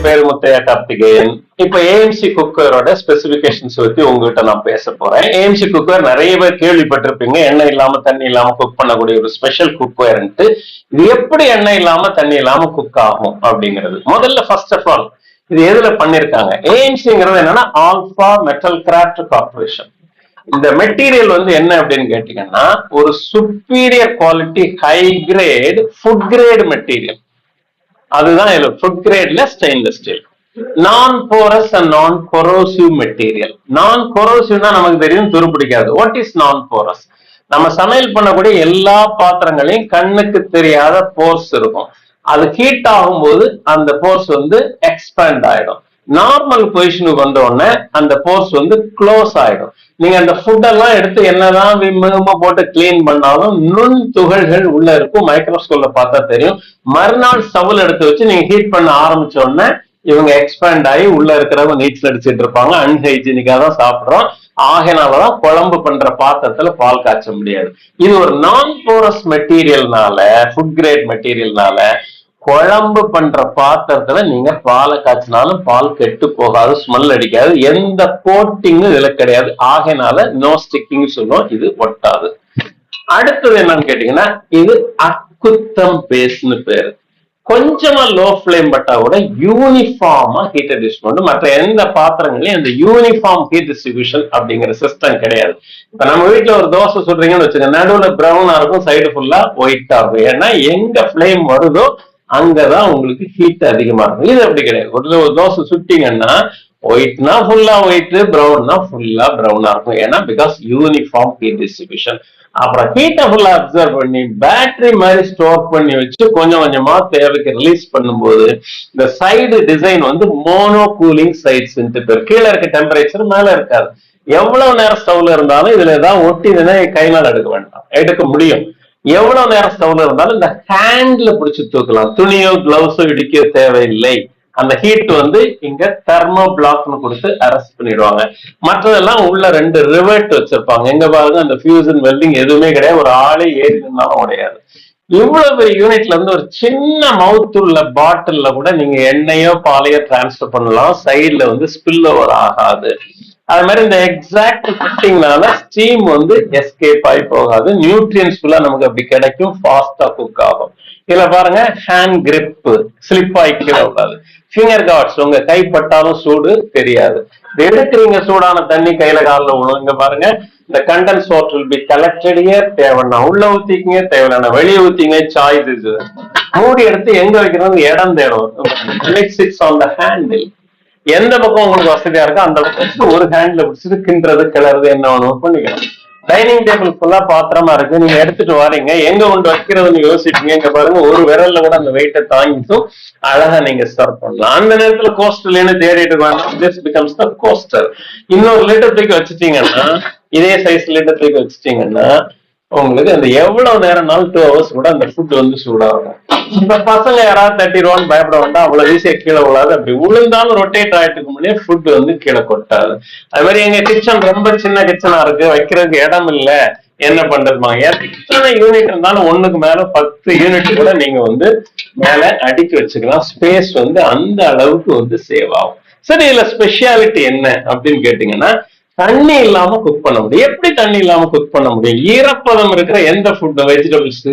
என்னுடைய பேர் முத்தையா கார்த்திகேயன் இப்ப ஏஎம்சி குக்கரோட ஸ்பெசிபிகேஷன்ஸ் பத்தி உங்ககிட்ட நான் பேச போறேன். ஏஎம்சி குக்கர் நிறைய பேர் கேள்விப்பட்டிருப்பீங்க. எண்ணெய் இல்லாம தண்ணி இல்லாம குக் பண்ணக்கூடிய ஒரு ஸ்பெஷல் குக்வேர்ன்ட்டு இது எப்படி எண்ணெய் இல்லாம தண்ணி இல்லாம குக் ஆகும் அப்படிங்கிறது. முதல்ல ஃபர்ஸ்ட் ஆஃப் ஆல் இது எதுல பண்ணிருக்காங்க? ஏஎம்சிங்கிறது என்னன்னா ஆல்பா மெட்டல் கிராஃப்ட் கார்பரேஷன் இந்த மெட்டீரியல் வந்து என்ன அப்படின்னு கேட்டீங்கன்னா ஒரு superior quality high grade food grade material அதுதான் இதுல food கிரேட்ல stainless steel non porous and non corrosive material non கொரோசிவ்னா நமக்கு தெரியும் துருப்பிடிக்காது வாட் இஸ் நான் போரஸ் நம்ம சமையல் பண்ணக்கூடிய எல்லா பாத்திரங்களையும் கண்ணுக்கு தெரியாத போர்ஸ் இருக்கும். அது ஹீட் ஆகும்போது அந்த போர்ஸ் வந்து எக்ஸ்பேண்ட் ஆயிடும். நார்மல் பொசிஷனுக்கு வந்த உடனே அந்த போர்ஸ் வந்து க்ளோஸ் ஆயிடும். நீங்க அந்த ஃபுட்டெல்லாம் எடுத்து என்னதான் விம்ம போட்டு கிளீன் பண்ணாலும் நுண் துகள்கள் உள்ள இருக்கும். மைக்ரோஸ்கோப்ல பார்த்தா தெரியும். மறுநாள் சவுல் எடுத்து வச்சு நீங்க ஹீட் பண்ண ஆரம்பிச்ச உடனே இவங்க எக்ஸ்பேண்ட் ஆகி உள்ள இருக்கிறவங்க நீச்சல் அடிச்சிட்டு இருப்பாங்க. அன்ஹைஜீனிக்கா தான் சாப்பிடுறோம். ஆகையினாலதான் குழம்பு பண்ற பாத்திரத்துல பால் காய்ச்ச முடியாது. இது ஒரு நான் போரஸ் மெட்டீரியல்னால ஃபுட் கிரேட் மெட்டீரியல்னால குழம்பு பண்ற பாத்திரத்துல நீங்க பாலை காய்ச்சினாலும் பால் கெட்டு போகாது ஸ்மெல் அடிக்காது. எந்த கோட்டிங்கும் இதுல கிடையாது. ஆகையினால நோ ஸ்டிக்கிங் சொல்லுவோம். இது ஒட்டாது. அடுத்தது என்னன்னு கேட்டீங்கன்னா இது அக்குத்தம் பேஸ்னு பேரு. கொஞ்சமா லோ ஃபிளேம் பட்டா கூட யூனிஃபார்மா ஹீட் டிஸ்ட்ரிபியூட் மற்ற எந்த பாத்திரங்களையும் இந்த யூனிஃபார்ம் ஹீட் டிஸ்ட்ரிபியூஷன் அப்படிங்கிற சிஸ்டம் கிடையாது. இப்ப நம்ம வீட்டுல ஒரு தோசை சுடுறீங்கன்னு வச்சுக்கோங்க. நடுவுல ப்ரௌனா இருக்கும் சைடு ஃபுல்லா ஒயிட்டா இருக்கும். ஏன்னா எங்க ஃபிளேம் வருதோ அங்கதான் உங்களுக்கு ஹீட் அதிகமா இருக்கும். இது அப்படி கிடையாது. ஒரு தோசை சுட்டிங்கன்னா ஒயிட்னா ஃபுல்லா ஒயிட் ப்ரௌன்னா ஃபுல்லா ப்ரௌனா இருக்கும். ஏன்னா பிகாஸ் யூனிஃபார்ம் ஹீட் டிஸ்ட்ரிபியூஷன் அப்புறம் ஹீட்டை ஃபுல்லா அப்சர்வ் பண்ணி பேட்டரி மாதிரி ஸ்டோர் பண்ணி வச்சு கொஞ்சம் கொஞ்சமா தேவைக்கு ரிலீஸ் பண்ணும்போது இந்த சைடு டிசைன் வந்து மோனோ கூலிங் சைட்ஸ் பேர். கீழே இருக்க டெம்பரேச்சர் மேல இருக்காது. எவ்வளவு நேரம் ஸ்டவ்ல இருந்தாலும் இதுல ஏதாவது ஒட்டிதுன்னா கைனால எடுக்க வேண்டாம். எடுக்க முடியும். எவ்வளவு நேரம் ஸ்டவ்ல இருந்தாலும் இந்த ஹேண்ட்ல பிடிச்சு தூக்கலாம். துணியோ கிளவுஸோ இடிக்க தேவையில்லை. அந்த ஹீட் வந்து இங்க தெர்மோ பிளாக்னு கொடுத்து அரெஸ்ட் பண்ணிடுவாங்க. மற்றதெல்லாம் உள்ள ரெண்டு ரிவர்ட் வச்சிருப்பாங்க. எங்க பாருங்க அந்த ஃபியூசன் வெல்டிங் எதுவுமே கிடையாது. ஒரு ஆளே ஏறி இருந்தாலும் உடையாது. இவ்வளவு பெரிய யூனிட்ல இருந்து ஒரு சின்ன மவுத் உள்ள பாட்டில்ல கூட நீங்க எண்ணெயோ பாலையோ டிரான்ஸ்ஃபர் பண்ணலாம். சைட்ல வந்து ஸ்பில் ஓவர் ஆகாது. அது மாதிரி இந்த எக்ஸாக்ட் ஃபிட்டிங்னால ஸ்டீம் வந்து எஸ்கேப் ஆகி போகாது. நியூட்ரியன்ஸ் ஃபுல்லா நமக்கு அப்படி கிடைக்கும். ஃபாஸ்டா குக் ஆகும். இதுல பாருங்க ஹேண்ட் கிரிப் ஸ்லிப் ஆகி கீழே ஃபிங்கர் கார்ட்ஸ் உங்க கை பட்டாலும் சூடு தெரியாது. எடுக்கிறீங்க சூடான தண்ணி கையில காலில் விழும். பாருங்க இந்த condensed water will be collected here தேவைன்னா உள்ள ஊத்திக்கிங்க தேவையான வெளியே ஊத்திங்க சாய்ஸ் மூடி எடுத்து எங்க வைக்கிறது இடம் தேடும் சிக்ஸ் ஆன் த ஹேண்டில் எந்த பக்கம் உங்களுக்கு வசதியா இருக்கோ அந்த பக்கம் ஒரு ஹேண்ட்ல பிடிச்சிட்டு கிண்டுறது கிளறது என்ன ஒண்ணு பண்ணிக்கலாம். டைனிங் டேபிள் ஃபுல்லா பாத்திரமா இருக்கு. நீங்க எடுத்துட்டு வரீங்க. எங்க கொண்டு வைக்கிறதுன்னு யோசிப்பீங்க. இங்க பாருங்க ஒரு விரல்ல கூட அந்த வெயிட்டை தாங்கிட்டும் அழகா நீங்க சர்வ் பண்ணலாம். அந்த நேரத்துல கோஸ்டர்லன்னு தேடிட்டு திஸ் பிகம்ஸ் த கோஸ்டர் இன்னொரு லிட்டர் தூக்கி வச்சுட்டீங்கன்னா இதே சைஸ் லிட்டர் தூக்கி வச்சுட்டீங்கன்னா உங்களுக்கு அந்த எவ்வளவு நேரம்னாலும் டூ ஹவர்ஸ் கூட அந்த ஃபுட் வந்து சூடாகும். இப்ப பசங்க யாராவது தட்டிடுவான்னு பயப்பட வேண்டாம். அவ்வளவு ஈஸியா கீழே விழாது. அப்படி விழுந்தாலும் ரொட்டேட் ஆயிட்டுக்கு முன்னே ஃபுட் வந்து கீழே கொட்டாது. அது மாதிரி எங்க கிச்சன் ரொம்ப சின்ன கிச்சனா இருக்கு. வைக்கிறதுக்கு இடம் இல்ல. என்ன பண்றதுமா எத்தனை யூனிட் இருந்தாலும் ஒண்ணுக்கு மேல பத்து யூனிட் கூட நீங்க வந்து மேல அடுக்கி வச்சுக்கலாம். ஸ்பேஸ் வந்து அந்த அளவுக்கு வந்து சேவ் ஆகும். சரி இதுல ஸ்பெஷாலிட்டி என்ன அப்படின்னு கேட்டீங்கன்னா தண்ணி இல்லாம குக் பண்ண முடியும். எப்படி தண்ணி இல்லாம குக் பண்ண முடியும்? ஈரப்பதம் இருக்கிற எந்த ஃபுட் வெஜிடபிள்ஸ்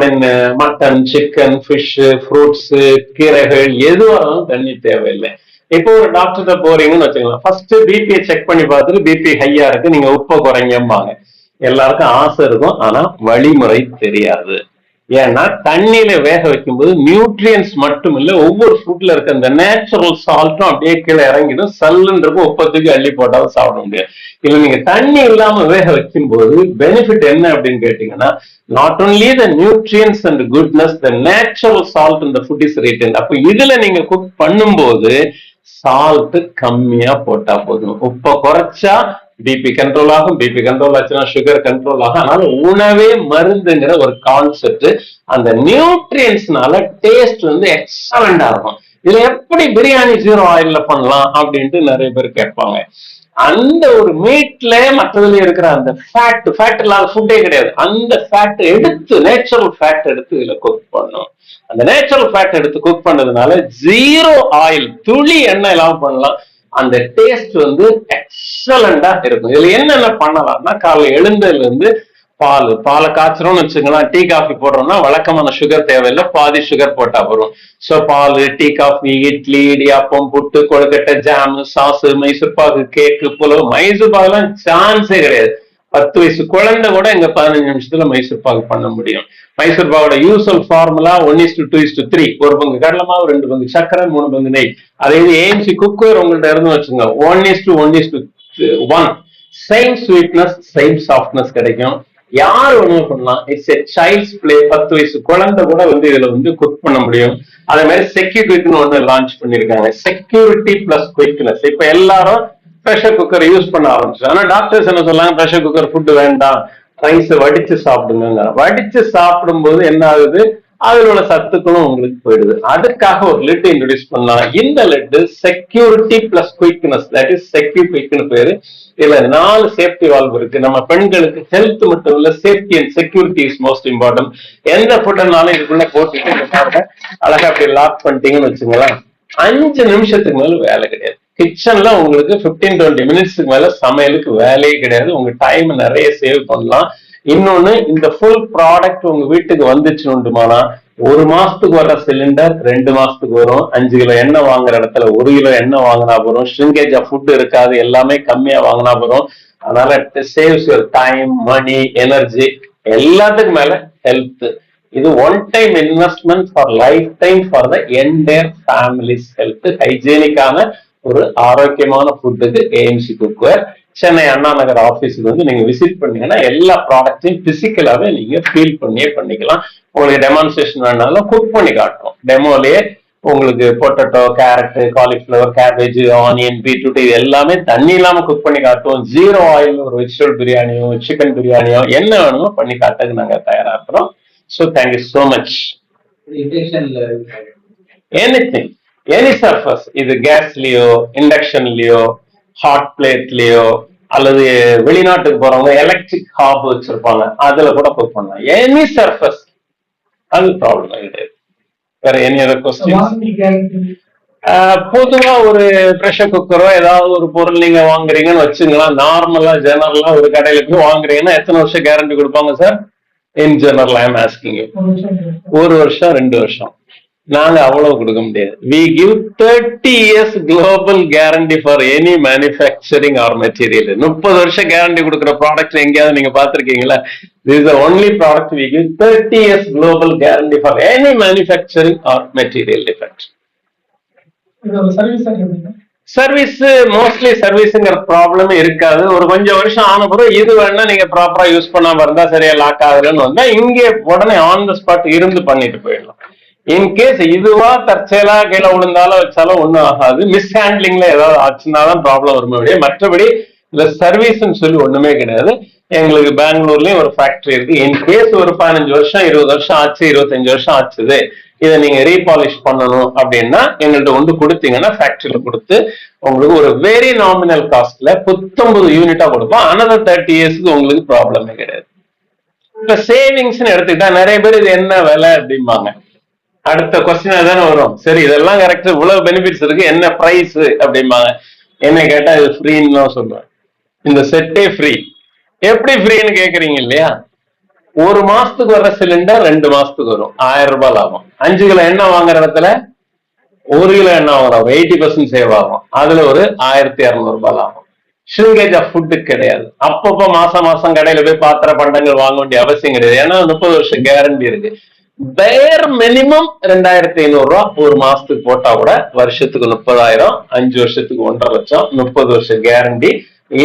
மீன் மட்டன் சிக்கன் ஃபிஷ் ஃப்ரூட்ஸ் கீரைகள் எதுவாகவும் தண்ணி தேவையில்லை. இப்போ ஒரு டாக்டர்கிட்ட போறீங்கன்னு வச்சுக்கலாம் ஃபர்ஸ்ட் பிபியை செக் பண்ணி பார்த்துட்டு பிபி ஹையா இருக்கு. நீங்க உப்பை குறைங்கம்பாங்க. எல்லாருக்கும் ஆசை இருக்கும். ஆனா வழிமுறை தெரியாது. ஏன்னா தண்ணியில வேக வைக்கும்போது நியூட்ரியன்ஸ் மட்டும் இல்ல ஒவ்வொரு ஃபுட்ல இருக்க அந்த நேச்சுரல் சால்ட்டும் அப்படியே கீழே இறங்கிடும். சல்லுன்றப்போ ஒப்பத்துக்கு அள்ளி போட்டாலும் சாப்பிட முடியாது. இல்ல நீங்க தண்ணி இல்லாம வேக வைக்கும்போது பெனிஃபிட் என்ன அப்படின்னு கேட்டீங்கன்னா not only the nutrients and goodness the natural salt இந்த ஃபுட் இஸ் ரீட்டன் அப்ப இதுல நீங்க குக் பண்ணும்போது சால்ட் கம்மியா போட்டா போதும். உப்பை குறைச்சா பிபி கண்ட்ரோல் ஆகும் பிபி கண்ட்ரோல் ஆச்சுன்னா சுகர் கண்ட்ரோல் ஆகும். அதனால உணவே மருந்துங்கிற ஒரு கான்செப்ட் அந்த நியூட்ரியன்ஸ்னால டேஸ்ட் வந்து எக்ஸலண்டா இருக்கும். இதுல எப்படி பிரியாணி ஜீரோ ஆயில்ல பண்ணலாம் அப்படின்ட்டு நிறைய பேர் கேட்பாங்க. அந்த ஒரு மீட்ல மற்றதுல இருக்கிற அந்த ஃபேட் ஃபேட் இல்லாத ஃபுட்டே கிடையாது. அந்த ஃபேட் எடுத்து நேச்சுரல் ஃபேட் எடுத்து இதுல குக் பண்ணும் அந்த நேச்சுரல் ஃபேட் எடுத்து குக் பண்ணதுனால ஜீரோ ஆயில் துளி எண்ணெய் எல்லாம் பண்ணலாம். அந்த டேஸ்ட் வந்து எக்ஸலண்டா இருக்கும். இதுல என்னென்ன பண்ணலாம்னா காலைல எழுந்ததுல இருந்து பால் பாலை காய்ச்சறோம்னு வச்சுக்கலாம் டீ காஃபி போடுறோம்னா வழக்கமான சுகர் தேவையில்லை பாதி சுகர் போட்டா வரும் சோ பால் டீ காஃபி இட்லி இடியாப்பம் புட்டு கொழுக்கட்டை jam sauce Mysore pak cake புலவு. Mysore பாகுலாம் சான்ஸே கிடையாது. பத்து வயசு குழந்தை கூட இங்க பதினஞ்சு நிமிஷத்துல மைசூர் பாக்கு பண்ண முடியும். Mysore பாவோட usual formula one is to two is to three ஒரு பங்கு கடலை ரெண்டு பங்கு சக்கரை மூணு பங்கு நெய். அதே இது ஏஎம்சி குக்கர் உங்கள்ட்ட இருந்து வச்சுங்க one is to one is to one same sweetness same softness கிடைக்கும். யார் உணவு பண்ணலாம். இட்ஸ் எ சைல்ட்ஸ் பிளே பத்து வயசு குழந்தை கூட வந்து இதுல வந்து குக் பண்ண முடியும். அதே மாதிரி செக்யூரிட்டின்னு ஒன்று லான்ச் பண்ணிருக்காங்க செக்யூரிட்டி பிளஸ் குயிக்னஸ் இப்ப எல்லாரும் ப்ரெஷர் குக்கர் யூஸ் பண்ண ஆரம்பிச்சு ஆனா டாக்டர்ஸ் என்ன சொல்லாங்க ப்ரெஷர் குக்கர் ஃபுட் வேண்டாம். ரைஸ் வடிச்சு சாப்பிடுங்க வடிச்சு சாப்பிடும்போது என்ன ஆகுது? அதுல உள்ள சத்துக்களும் உங்களுக்கு போயிடுது. அதுக்காக ஒரு லெட் இன்ட்ரடியூஸ் பண்ணலாம். இந்த let security plus quickness that is secu குயிக்னு பேரு. இதுல நாலு சேஃப்டி வால்வ் இருக்கு. நம்ம பெண்களுக்கு ஹெல்த் மட்டும் இல்ல safety and security is most important எந்த ஃபுட்னாலும் இதுக்குள்ள போட்டுட்டு அழகா அப்படி லாக் பண்ணிட்டீங்கன்னு வச்சுங்களேன். அஞ்சு நிமிஷத்துக்கு மேல வேலை கிடையாது. கிச்சன்ல உங்களுக்கு 15 டுவெண்ட்டி மினிட்ஸ்க்கு மேல சமையலுக்கு வேலையே கிடையாது. உங்க டைம் நிறைய சேவ் பண்ணலாம். இன்னொன்னு இந்த ஃபுல் ப்ராடக்ட் உங்க வீட்டுக்கு வந்துச்சுன்னுமானா ஒரு மாசத்துக்கு வர்ற சிலிண்டர் ரெண்டு மாசத்துக்கு வரும். அஞ்சு கிலோ எண்ணெய் வாங்குற இடத்துல ஒரு கிலோ எண்ணெய் வாங்கினா போறோம் ஷ்ரிங்கேஜ் ஆஃப் ஃபுட் இருக்காது. எல்லாமே கம்மியா வாங்கினா போறோம் அதனால saves your time money energy எல்லாத்துக்கும் மேல ஹெல்த் இது one time investment for lifetime for the entire families health ஹைஜீனிக்கான ஒரு ஆரோக்கியமான ஃபுட்டுக்கு ஏஎம்சி குக்வேர் சென்னை அண்ணா நகர் ஆபீஸுக்கு வந்து நீங்க விசிட் பண்ணீங்கன்னா எல்லா ப்ராடக்ட்டையும் பிசிக்கலாவே நீங்க ஃபீல் பண்ணியே பண்ணிக்கலாம். உங்களுக்கு டெமான்ஸ்ட்ரேஷன் வேணாலும் குக் பண்ணி காட்டுறோம். டெமோலயே உங்களுக்கு potato carrot cauliflower cabbage onion beetroot இது எல்லாமே தண்ணி இல்லாம குக் பண்ணி காட்டுவோம். ஜீரோ ஆயில் ஒரு வெஜிடபிள் பிரியாணியோ சிக்கன் பிரியாணியோ என்ன வேணுமோ பண்ணி காட்டுறதுக்கு நாங்க தயாரா இருக்கிறோம். So thank you so much இன்ஜெக்ஷன்ல anything any surface இது கேஸ்லயோ இண்டக்ஷன்லயோ ஹாட் பிளேட்லயோ அல்லது வெளிநாட்டுக்கு போறவங்க எலக்ட்ரிக் ஹாப் வச்சிருப்பாங்க அதுல கூட குக் பண்ணலாம். எனி சர்ஃபஸ் அது ப்ராப்ளம் கிடையாது வேற எனி அதர் கொஸ்டின் பொதுவா ஒரு ப்ரெஷர் குக்கரோ ஏதாவது ஒரு பொருள் நீங்க வாங்குறீங்கன்னு வச்சுங்களா நார்மலா ஜெனரலா ஒரு கடையில போய் வாங்குறீங்கன்னா எத்தனை வருஷம் கேரண்டி கொடுப்பாங்க சார் இன் ஜெனரல் ஐ ஆம் ஆஸ்கிங் ஒரு வருஷம் ரெண்டு வருஷம். நாங்க அவ்வளவு கொடுக்க முடியாது. We give thirty years global guarantee for any manufacturing or material முப்பது வருஷம் கேரண்டி கொடுக்குற ப்ராடக்ட் எங்கேயாவது நீங்க பாத்திருக்கீங்களா this only product we give thirty years global guarantee for any manufacturing or material defect service mostly சர்வீஸ்ங்கிற problem இருக்காது. ஒரு கொஞ்சம் வருஷம் ஆன பிறகு இது வேணா நீங்க ப்ராப்பரா யூஸ் பண்ணாம இருந்தா சரியா லாக் ஆகுதுன்னு வந்தா இங்கே உடனே ஆன் த ஸ்பாட் இருந்து பண்ணிட்டு போயிடலாம். இன்கேஸ் இதுவா தற்செயலா கீழே விழுந்தாலும் வச்சாலும் ஒண்ணும் ஆகாது. மிஸ் ஹேண்ட்லிங்ல ஏதாவது ஆச்சுன்னா தான் ப்ராப்ளம் வருமே மற்றபடி இந்த சர்வீஸ்ன்னு சொல்லி ஒண்ணுமே கிடையாது. எங்களுக்கு பெங்களூர்லயும் ஒரு ஃபேக்டரி இருக்கு. இன்கேஸ் ஒரு பதினஞ்சு வருஷம் இருபது வருஷம் ஆச்சு இருபத்தஞ்சு வருஷம் ஆச்சுது. இதை நீங்க ரீபாலிஷ் பண்ணணும் அப்படின்னா எங்கள்ட்ட கொண்டு கொடுத்தீங்கன்னா ஃபேக்டரியில கொடுத்து உங்களுக்கு ஒரு வெரி நாமினல் காஸ்ட்ல புத்தொன்பது யூனிட்டா கொடுப்போம். அனதர் தேர்ட்டி இயர்ஸ்க்கு உங்களுக்கு ப்ராப்ளமே கிடையாது. இப்ப சேவிங்ஸ்னு எடுத்துக்கிட்டா நிறைய பேர் இது என்ன விலை அப்படிம்பாங்க. அடுத்த கொஸ்டின் தானே வரும். சரி இதெல்லாம் கரெக்ட் இவ்வளவு பெனிஃபிட்ஸ் இருக்கு. என்ன ப்ரைஸ் அப்படிம்பாங்க. என்ன கேட்டா இது ஃப்ரீன்னு தான் சொல்லுவேன். இந்த செட்டே ஃப்ரீ எப்படி ஃப்ரீன்னு கேக்குறீங்க இல்லையா? ஒரு மாசத்துக்கு வர்ற சிலிண்டர் ரெண்டு மாசத்துக்கு வரும். ஆயிரம் ரூபாய் லாபம். அஞ்சு கிலோ எண்ணெய் வாங்குற இடத்துல ஒரு கிலோ எண்ணெய் வாங்குறோம் எயிட்டி பர்சன்ட் சேவ் ஆகும். அதுல ஒரு ஆயிரத்தி இரநூறு ரூபாய் லாபம். ஷ்ரிங்கேஜ் ஆஃப் ஃபுட்டு கிடையாது. அப்பப்போ மாசம் மாசம் கடையில போய் பாத்திர பண்டங்கள் வாங்க வேண்டிய அவசியம் கிடையாது. ஏன்னா முப்பது வருஷம் கேரண்டி இருக்கு. பேர் மினிமம் ரெண்டாயிரத்தி ஐநூறு ரூபா ஒரு மாசத்துக்கு போட்டா கூட வருஷத்துக்கு முப்பதாயிரம் அஞ்சு வருஷத்துக்கு ஒன்றரை லட்சம் முப்பது வருஷம் கேரண்டி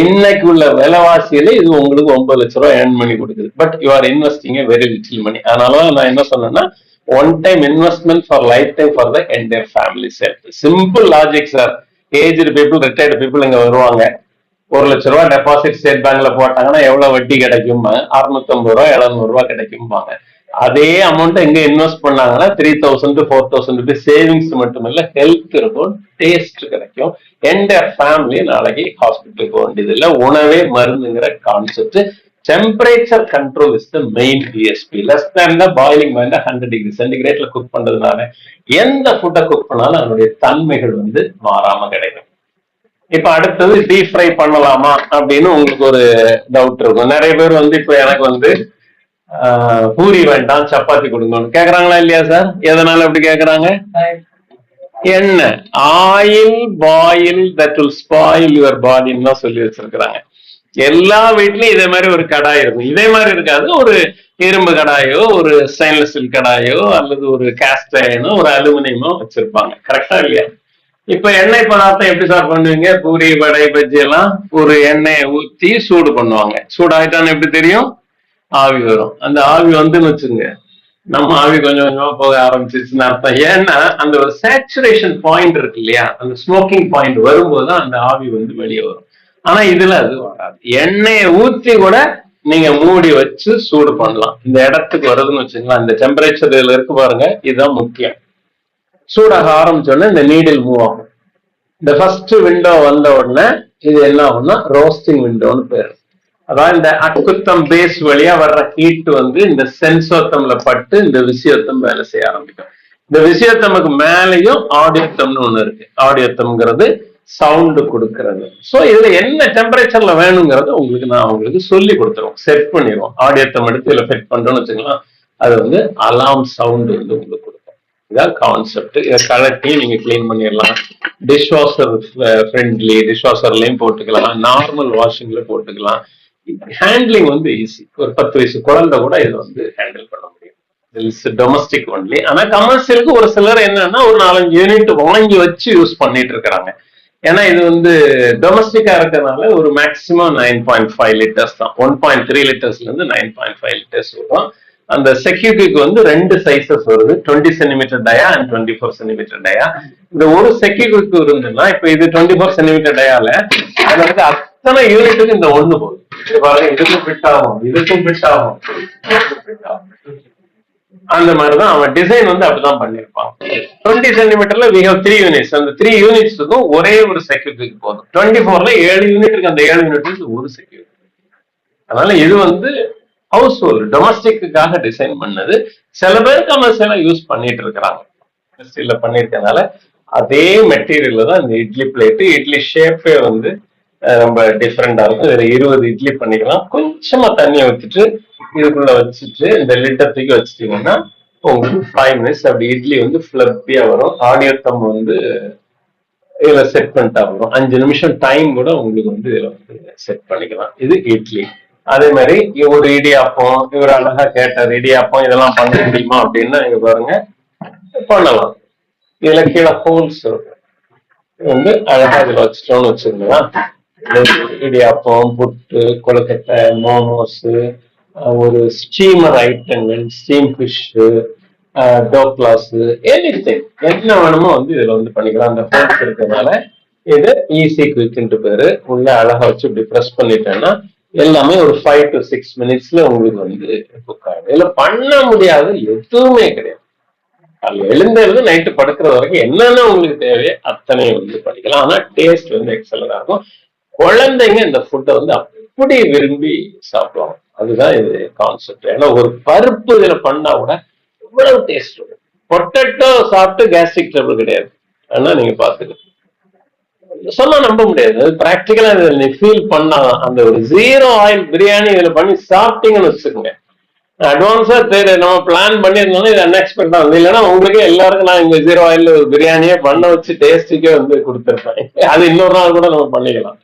இன்னைக்கு உள்ள விலைவாசியில இது உங்களுக்கு ஒன்பது லட்சம் ரூபாய் ஏர்ன் பண்ணி கொடுக்குது. But you are investing very little money அதனால நான் என்ன சொன்னேன்னா one time investment for lifetime for the entire family set simple logic sir aged people retired people இங்க வருவாங்க. ஒரு லட்ச ரூபாய் டெபாசிட் ஸ்டேட் பேங்க்ல போட்டாங்கன்னா எவ்வளவு வட்டி கிடைக்கும் அறுநூத்தம்பது ரூபாய் எழுநூறு ரூபாய் கிடைக்கும்பாங்க. அதே அமௌண்ட் எங்க இன்வெஸ்ட் பண்ணாங்கன்னா three thousand four thousand rupees savings மட்டும் இல்ல ஹெல்த் இருக்கும் டேஸ்ட் கிடைக்கும். எந்த ஃபேமிலி நாளைக்கு ஹாஸ்பிட்டலுக்கு போக வேண்டியது இல்ல உணவே மருந்துங்கிற concept temperature control is the main BSP less than the boiling point hundred degree சென்டிகிரேட்ல cook பண்றதுனால எந்த ஃபுட்டை குக் பண்ணாலும் அதனுடைய தன்மைகள் வந்து மாறாம கிடைக்கும். இப்ப அடுத்தது டீப் ஃப்ரை பண்ணலாமா அப்படின்னு உங்களுக்கு ஒரு டவுட் இருக்கும். நிறைய பேர் வந்து இப்ப எனக்கு வந்து பூரி வேண்டாம் சப்பாத்தி கொடுங்கன்னு. கேக்குறாங்களா இல்லையா சார்? எதனால அப்படி கேக்குறாங்க? எண்ணெய் oil boil that will spoil your பாடின்னு தான் சொல்லி வச்சிருக்கிறாங்க. எல்லா வீட்லயும் இதே மாதிரி ஒரு கடாய் இருக்கும். இதே மாதிரி இருக்காது. ஒரு இரும்பு கடாயோ ஒரு ஸ்டெயின்லெஸ் ஸ்டீல் கடாயோ அல்லது ஒரு காஸ்ட் அயனோ ஒரு அலுமினியமோ வச்சிருப்பாங்க. கரெக்டா இல்லையா? இப்ப எண்ணெய் பதார்த்தம் எப்படி சார் பண்ணுவீங்க? பூரி வடை பஜ்ஜி எல்லாம் ஒரு எண்ணெயை ஊத்தி சூடு பண்ணுவாங்க. சூடாயிட்டான்னு எப்படி தெரியும்? ஆவி வரும். அந்த ஆவி வந்துன்னு வச்சுங்க நம்ம ஆவி கொஞ்சம் கொஞ்சமா போக ஆரம்பிச்சிருச்சுன்னு அர்த்தம். ஏன்னா அந்த ஒரு சேச்சுரேஷன் பாயிண்ட் இருக்கு இல்லையா? அந்த ஸ்மோக்கிங் பாயிண்ட் வரும்போது தான் அந்த ஆவி வந்து வெளியே வரும். ஆனா இதுல அது வராது. எண்ணெயை ஊத்தி கூட நீங்க மூடி வச்சு சூடு பண்ணலாம். இந்த இடத்துக்கு வருதுன்னு வச்சுக்கலாம் இந்த டெம்பரேச்சர் இதுல இருக்கு பாருங்க. இதுதான் முக்கியம். சூடாக ஆரம்பிச்சோடனே இந்த நீடில் மூவ் ஆகும். இந்த ஃபர்ஸ்ட் விண்டோ வந்த உடனே இது என்ன ஆகும்னா ரோஸ்டிங் விண்டோன்னு பேர். அதான் இந்த அக்குத்தம் பேஸ் வழியா வர்ற ஹீட் வந்து இந்த சென்சோத்தம்ல பட்டு இந்த விஷயத்தம் வேலை செய்ய ஆரம்பிக்கும். இந்த விஷயத்தமுக்கு மேலேயும் ஆடியோத்தம்னு ஒண்ணு இருக்கு. ஆடியோத்தம்ங்கிறது சவுண்டு கொடுக்கறது. சோ இதுல என்ன டெம்பரேச்சர்ல வேணுங்கிறத உங்களுக்கு நான் உங்களுக்கு சொல்லி கொடுத்துருவோம். செட் பண்ணிடுவோம். ஆடியோத்தம் எடுத்து இதுல செட் பண்றோம்னு வச்சுக்கலாம் அது வந்து அலாம் சவுண்ட் வந்து உங்களுக்கு கொடுக்கும். இதான் கான்செப்ட் இதை கலட்டி நீங்க க்ளீன் பண்ணிடலாம். டிஷ் வாஷர் ஃப்ரெண்ட்லி டிஷ் வாஷர்லயும் போட்டுக்கலாம். நார்மல் வாஷிங்ல போட்டுக்கலாம். ஹேண்ட்லிங் வந்து ஈஸி ஒரு பத்து வயசு குழந்தை கூட இதை வந்து ஹேண்டில் பண்ண முடியும். டொமஸ்டிக் ஒன்லி ஆனா கமர்ஷியலுக்கு ஒரு சிலர் என்னன்னா ஒரு நாலஞ்சு யூனிட் வாங்கி வச்சு யூஸ் பண்ணிட்டு இருக்கிறாங்க. ஏன்னா இது வந்து டொமஸ்டிக்கா இருக்கிறதுனால ஒரு maximum nine point five litres தான். ஒன் பாயிண்ட் த்ரீ லிட்டர்ஸ்ல இருந்து நைன் பாயிண்ட் ஃபைவ் லிட்டர்ஸ் வரும். அந்த செக்யூரிட்டிக்கு வந்து ரெண்டு சைசஸ் வருது. Twenty centimetre dia and twenty four centimetre dia இந்த ஒரு செக்யூரிட்டி இருந்ததுன்னா இப்ப இது டுவெண்ட்டி ஃபோர் சென்டிமீட்டர் டயால அதுல வந்து அத்தனை யூனிட்டுக்கு இந்த ஒண்ணு போகுது. இதுக்கும் ஃபிட் ஆகும். இதுக்கும் ஃபிட் ஆகும். அந்த மாதிரிதான் அவன் டிசைன் வந்து அப்படிதான் பண்ணிருப்பான் டுவெண்ட்டி சென்டிமீட்டர்ல வி ஹவ் த்ரீ யூனிட்ஸ் அந்த த்ரீ யூனிட்ஸுக்கும் ஒரே ஒரு செக்யூரிட்டிக்கு போதும். டுவெண்ட்டி ஃபோர்ல ஏழு யூனிட் இருக்கு. அந்த ஏழு யூனிட் ஒரு செக்யூரிட்டி அதனால இது வந்து ஹவுஸ் ஹோல்டு டொமஸ்டிக்காக டிசைன் பண்ணது. சில பேர் கமர்ஷியலா யூஸ் பண்ணிட்டு இருக்கிறாங்க. இண்டஸ்ட்ரியில பண்ணிருக்கனால அதே மெட்டீரியல்ல தான் இந்த இட்லி பிளேட்டு இட்லி ஷேப்பே வந்து ரொம்ப டிஃப்ரெண்டா இருக்கும். இதுல இருபது இட்லி பண்ணிக்கலாம். கொஞ்சமா தண்ணியை ஊத்திட்டு இதுக்குள்ள வச்சுட்டு இந்த லிட்டர் தூக்கி வச்சுட்டீங்கன்னா உங்களுக்கு ஃபைவ் மினிட்ஸ் அப்படி இட்லி வந்து ஃபிளப்பியா வரும். ஆடியோ தம் வந்து இதுல செட் பண்ணிட்டா வரும். அஞ்சு நிமிஷம் டைம் கூட உங்களுக்கு வந்து இதுல வந்து செட் பண்ணிக்கலாம். இது இட்லி. அதே மாதிரி ஒரு இடியாப்பம் இவர் அழகா கேட்டார் இடியாப்பம் இதெல்லாம் பண்ண முடியுமா? அப்படின்னா இங்க பாருங்க பண்ணலாம். இதுல கீழே ஹோல்ஸ் இருக்கும் வந்து அழகா இதுல வச்சிட்டோம்னு வச்சுக்கோங்களா இடியாப்பம் புட்டு கொழுக்கட்டை மோமோஸ் ஒரு ஸ்டீமர் ஐட்டங்கள் ஸ்டீம் ஃபிஷ் டோக்லாஸ் எனி என்ன வேணுமோ வந்து இதுல வந்து பண்ணிக்கலாம். அந்த ஃபோன்ஸ் இருக்கிறதுனால இது ஈஸி குவிக்ன்ட்டு பேரு. உள்ள அழகா வச்சு இப்படி ப்ரெஸ் பண்ணிட்டேன்னா எல்லாமே ஒரு ஃபைவ் டு சிக்ஸ் மினிட்ஸ்ல உங்களுக்கு வந்து குக் ஆகும் இதுல பண்ண முடியாது எதுவுமே கிடையாது. காலைல எழுந்திருந்து நைட்டு படுக்கிற வரைக்கும் என்னென்ன உங்களுக்கு தேவையோ அத்தனை வந்து பண்ணிக்கலாம். ஆனா டேஸ்ட் வந்து எக்ஸலரா இருக்கும். குழந்தைங்க இந்த ஃபுட்டை வந்து அப்படி விரும்பி சாப்பிடுவாங்க. அதுதான் இது கான்செப்ட் ஏன்னா ஒரு பருப்பு இதுல பண்ணா கூட இவ்வளவு டேஸ்ட் இருக்கும் பொட்டேட்டோ சாப்பிட்டு கேஸ்ட்ரிக் ட்ரபிள் கிடையாது. ஆனா நீங்க பாத்துக்கலாம் சொன்னா நம்ப முடியாது. பிராக்டிக்கலா நீ ஃபீல் பண்ணா அந்த ஒரு ஜீரோ ஆயில் பிரியாணி இதுல பண்ணி சாப்பிட்டீங்கன்னு வச்சுக்கோங்க. அட்வான்ஸா தெரியும் நம்ம பிளான் பண்ணியிருந்தோம் இது அன்எக்ஸ்பெக்டா வந்து இல்லைன்னா உங்களுக்கே எல்லாருக்கும் நான் இங்க ஜீரோ ஆயில் ஒரு பிரியாணியே பண்ண வச்சு டேஸ்ட்டுக்கே வந்து கொடுத்துருப்பேன். அது இன்னொரு நாள் கூட நம்ம பண்ணிக்கலாம்.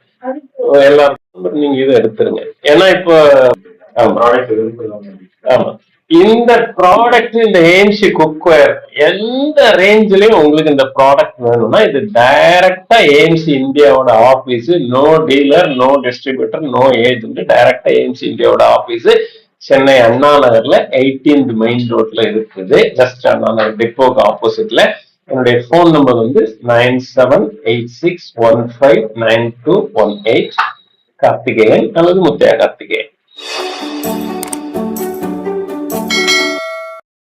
எல்லாருக்கும் நீங்க இதை எடுத்துருங்க. ஏன்னா இப்போ ஆமா. ஆமா. இந்த ப்ராடக்ட் இந்த ஏன்சி குக்வேர் எந்த ரேஞ்சிலையும் உங்களுக்கு இந்த ப்ராடக்ட் வேணும்னா இது டைரக்டா ஏன்சி இந்தியாவோட office no dealer no distributor no agent டைரக்டா ஏன்சி இந்தியாவோட ஆபீஸ் சென்னை அண்ணா நகர்ல 18th மெயின் ரோட்ல இருக்குது. ஜஸ்ட் அண்ணா நகர் டிப்போக்கு ஆப்போசிட்ல என்னுடைய ஃபோன் நம்பர் வந்து nine seven eight six one five nine two one eight Karthikeyan அல்லது முத்தையா கார்த்திகேயன்.